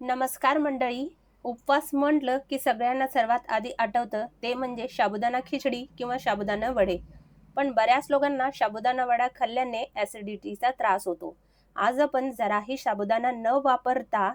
नमस्कार मंडळी. उपवास म्हटलं की सगळ्यांना सर्वात आधी आठवतं ते म्हणजे साबुदाणा खिचडी किंवा साबुदाणा वडे. पण बऱ्याच लोकांना साबुदाणा वडा खाल्ल्याने ॲसिडिटीचा त्रास होतो. आज आपण जराही साबुदाणा न वापरता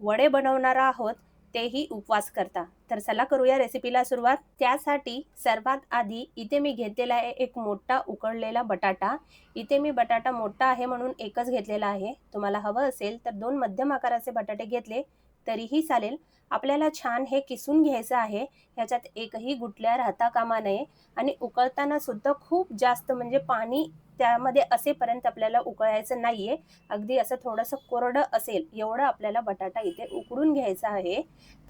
वडे बनवणार आहोत. तेही उपवास करता. तर चला करूया रेसिपीला सुरुवात. त्यासाठी सर्वात आधी इथे मी घेतलेला आहे एक मोठा उकळलेला बटाटा. इथे मी बटाटा मोठा आहे म्हणून एकच घेतलेला आहे. तुम्हाला हवं असेल तर दोन मध्यम आकाराचे बटाटे घेतले. तरीही चालेल. आपल्याला छान हे किसून घ्यायचं आहे. ह्याच्यात एकही गुटल्या राहता कामा नये. आणि उकळताना सुद्धा खूप जास्त म्हणजे पाणी त्यामध्ये असेपर्यंत आपल्याला उकळायचं नाहीये. अगदी असं थोडंसं कोरडं असेल एवढं आपल्याला बटाटा इथे उकळून घ्यायचा आहे.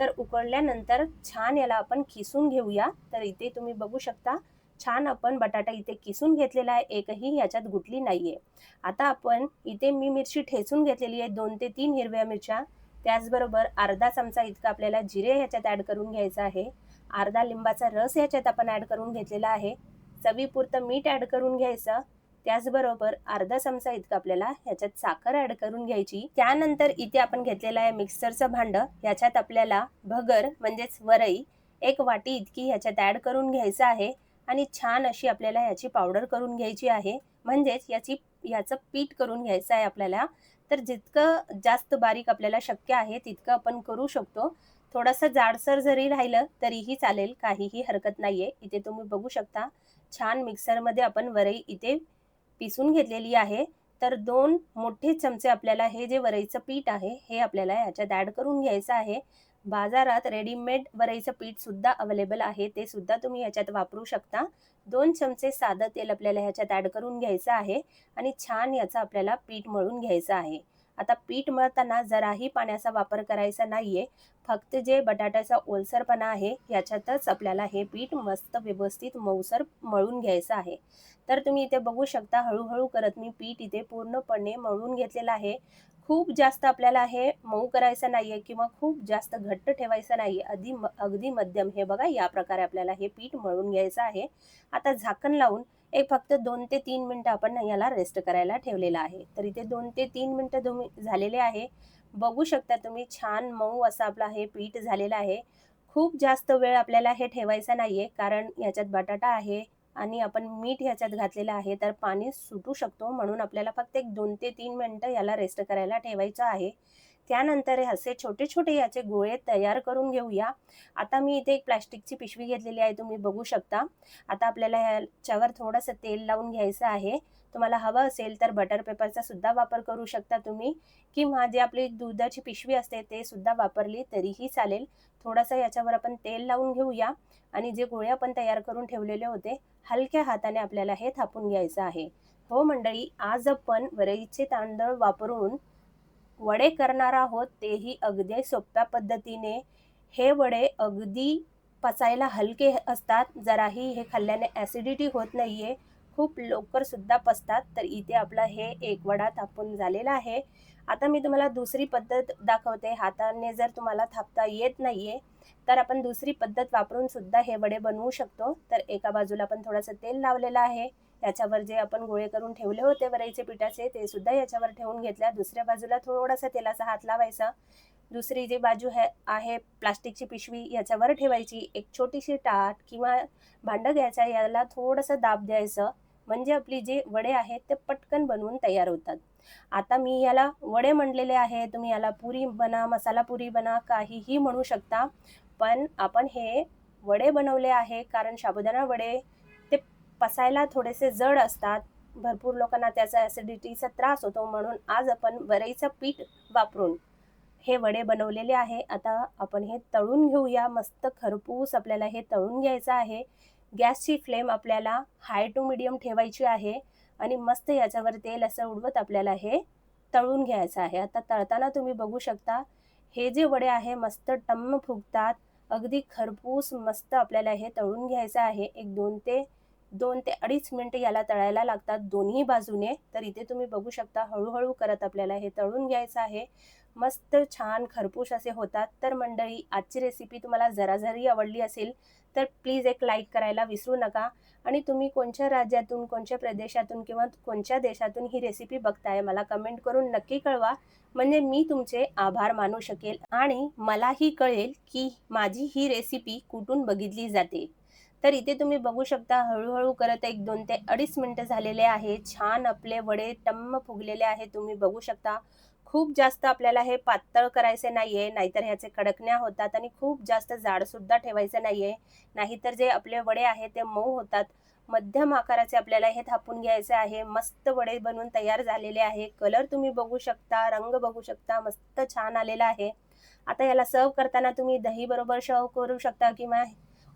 तर उकळल्यानंतर छान याला आपण किसून घेऊया. तर इथे तुम्ही बघू शकता छान आपण बटाटा इथे किसून घेतलेला आहे. एकही याच्यात गुटली नाहीये. आता आपण इथे मी मिरची ठेचून घेतलेली आहे. दोन ते तीन हिरव्या मिरच्या. त्याचबरोबर अर्धा चमचा इतका आपल्याला जिरे ह्याच्यात ॲड करून घ्यायचा आहे. अर्धा लिंबाचा रस ह्याच्यात आपण ॲड करून घेतलेला आहे. चवीपुरतं मीठ ॲड करून घ्यायचं. त्याचबरोबर अर्धा चमचा इतकं आपल्याला ह्याच्यात साखर ॲड करून घ्यायची. त्यानंतर इथे आपण घेतलेलं आहे मिक्सरचं भांड. ह्याच्यात आपल्याला भगर म्हणजेच वरई एक वाटी इतकी ह्याच्यात ॲड करून घ्यायचं आहे. आणि छान अशी आपल्याला ह्याची पावडर करून घ्यायची आहे. म्हणजेच याची याचं पीठ करून घ्यायचं आहे आपल्याला. तर जितकं जास्त बारीक आपल्याला शक्य आहे तितकं आपण करू शकतो. थोडंसं जाडसर जरी राहिलं तरीही चालेल. काहीही हरकत नाही आहे इथे तुम्ही बघू शकता छान मिक्सरमध्ये आपण वरई इथे पिसून घेतलेली आहे. तर दोन मोठे चमचे आपल्याला हे जे वरईचं पीठ आहे हे आपल्याला ह्याच्यात ॲड करून घ्यायचं आहे. बाजारात रेडीमेड वरईचं पीठ सुद्धा अवेलेबल आहे. ते सुद्धा तुम्ही ह्याच्यात वापरू शकता. दोन चमचे साधं तेल आपल्याला ह्याच्यात ॲड करून घ्यायचं आहे. आणि छान याचं आपल्याला पीठ मळून घ्यायचं आहे. आता पीठ मळताना जराही पाण्याचा वापर करायचा नाहीये. फक्त जे बटाट्याचा ओलसरपणा आहे याच्यातच आपल्याला हे पीठ मस्त व्यवस्थित मऊसर मळून घ्यायचं आहे. तर तुम्ही इथे बघू शकता हळूहळू करत मी पीठ इथे पूर्णपणे मळून घेतलेलं आहे. खूप जास्त आपल्याला हे मऊ करायचं नाही आहे किंवा खूप जास्त घट्ट ठेवायचं नाहीये. अगदी अगदी मध्यम. हे बघा या प्रकारे आपल्याला हे पीठ मळून घ्यायचं आहे. आता झाकण लावून एक फक्त दोन ते तीन मिनटं आपण याला रेस्ट करायला ठेवलेलं आहे. तर इथे दोन ते तीन मिनटं तुम्ही झालेले आहे. बघू शकता तुम्ही छान मऊ असं आपलं हे पीठ झालेलं आहे. खूप जास्त वेळ आपल्याला हे ठेवायचं नाहीये कारण याच्यात बटाटा आहे आणि आपण मीठ ह्याच्यात घातलेलं आहे तर पाणी सुटू शकतो म्हणून आपल्याला फक्त एक दोन ते तीन मिनटं याला रेस्ट करायला ठेवायचं आहे. त्यानंतर असे छोटे छोटे याचे गोळे तयार करून घेऊया. आता मी इथे एक प्लॅस्टिकची पिशवी घेतलेली आहे तुम्ही बघू शकता. आता आपल्याला ह्याच्यावर थोडंसं तेल लावून घ्यायचं आहे. तुम्हाला हवं असेल तर बटर पेपरचा सुद्धा वापर करू शकता तुम्ही. किंवा जे आपली दुधाची पिशवी असते ते सुद्धा वापरली तरीही चालेल. थोडंसं याच्यावर आपण तेल लावून घेऊया. आणि जे गोळे आपण तयार करून ठेवलेले होते हलक्या हाताने आपल्याला हे थापून घ्यायचं आहे. हो मंडळी आज आपण वरईचे तांदळ वापरून वडे करणार आहोत तेही अगदी सोप्या पद्धतीने. हे वडे अगदी पचायला हलके असतात जराही हे खाल्ल्याने ॲसिडिटी होत नाही आहे खूप लवकर सुद्धा तर इथे आपला हे एक वडा थापून झालेला आहे. आता मी तुम्हाला दुसरी पद्धत दाखवते. हाताने जर तुम्हाला थापता येत नाहीये तर आपण दुसरी पद्धत वापरून सुद्धा हे वडे बनवू शकतो. तर एका बाजूला आपण थोडंसं तेल लावलेलं आहे. याच्यावर जे आपण गोळे करून ठेवले होते वरईचे पिठाचे ते सुद्धा याच्यावर ठेवून घेतल्या. दुसऱ्या बाजूला थोडासा तेलाचा हात लावायचा. दुसरी जी बाजू है आहे प्लास्टिकची पिशवी याच्यावर ठेवायची. एक छोटीशी टाट किंवा भांडं घ्यायचं याला थोडंसं दाब द्यायचं. म्हणजे आपली जे वडे आहेत ते पटकन बनवून तयार होतात. आता मी याला वडे म्हणलेले आहे तुम्ही याला पुरी बना मसाला पुरी बना काहीही म्हणू शकता. पण आपण हे वडे बनवले आहे कारण साबुदाणा वडे ते पसायला थोडेसे जड असतात. भरपूर लोकांना त्याचा ॲसिडिटीचा त्रास होतो म्हणून आज आपण वरईचं पीठ वापरून हे वडे बनवलेले आहे. आता आपण हे तळून घेऊया. मस्त खरपूस आपल्याला हे तळून घ्यायचं आहे. गॅसची फ्लेम आपल्याला हाय टू मिडियम ठेवायची आहे आणि मस्त याच्यावर तेल असं उडवत आपल्याला हे तळून घ्यायचं आहे. आता तळताना तुम्ही बघू शकता हे जे वडे आहे मस्त टम्म फुगतात. अगदी खरपूस मस्त आपल्याला हे तळून घ्यायचं आहे. एक दोन ते दोन ते अडीच मिनटं याला तळायला लागतात दोन्ही बाजूने. तर इथे तुम्ही बघू शकता हळूहळू करत आपल्याला हे तळून घ्यायचं आहे. मस्त छान खरपूस असे होतात. तर मंडळी आजची रेसिपी तुम्हाला जरा जरी आवडली असेल तर प्लीज एक लाईक करायला विसरू नका. आणि तुम्ही कोणत्या राज्यातून कोणत्या प्रदेशातून किंवा कोणत्या देशातून ही रेसिपी बघताय मला कमेंट करून नक्की कळवा. म्हणजे मी तुमचे आभार मानू शकेल आणि मलाही कळेल की माझी ही रेसिपी कुठून बघितली जाते. तर इथे तुम्ही बघू शकता हळूहळू करत एक दोन ते अडीच मिनिटं झालेले आहे छान आपले वडे टम्म फुगलेले आहे तुम्ही बघू शकता. खूप जास्त आपल्याला हे पातळ करायचे नाहीये नाहीतर ह्याचे कडकण्या होतात आणि खूप जास्त जाड सुद्धा ठेवायचं नाहीये. नाहीतर जे आपले वडे आहेत ते मऊ होतात. मध्यम आकाराचे आपल्याला हे थापून घ्यायचे आहे. मस्त वडे बनवून तयार झालेले आहे. कलर तुम्ही बघू शकता रंग बघू शकता. मस्त छान आलेला आहे. आता याला सर्व करताना तुम्ही दही बरोबर सर्व करू शकता किंवा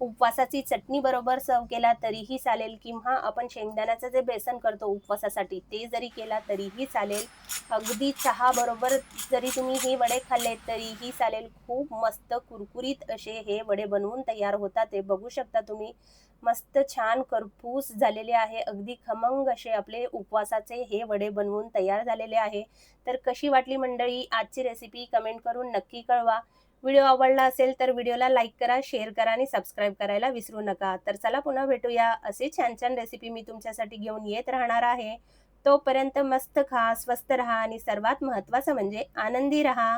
उपवासाची चटणी बरोबर सर्व केला तरीही चालेल किंवा आपण शेंगदाण्याचं जे बेसन करतो उपवासासाठी ते जरी केला तरीही चालेल. अगदी चहा बरोबर जरी तुम्ही हे वडे खाल्ले तरीही चालेल. खूप मस्त कुरकुरीत असे हे वडे बनवून तयार होतात ते बघू शकता तुम्ही. मस्त छान करपूस झालेले आहे. अगदी खमंग असे आपले उपवासाचे हे वडे बनवून तयार झालेले आहे. तर कशी वाटली मंडळी आजची रेसिपी कमेंट करून नक्की कळवा. व्हिडिओ आवडला असेल तर व्हिडिओला लाईक करा शेअर करा आणि सबस्क्राईब करायला विसरू नका. तर चला पुन्हा भेटूया. असे छान छान रेसिपी मी तुमच्यासाठी घेऊन येत राहणार आहे. तोपर्यंत मस्त खा स्वस्त रहा आणि सर्वात महत्त्वाचं म्हणजे आनंदी रहा.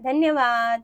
धन्यवाद!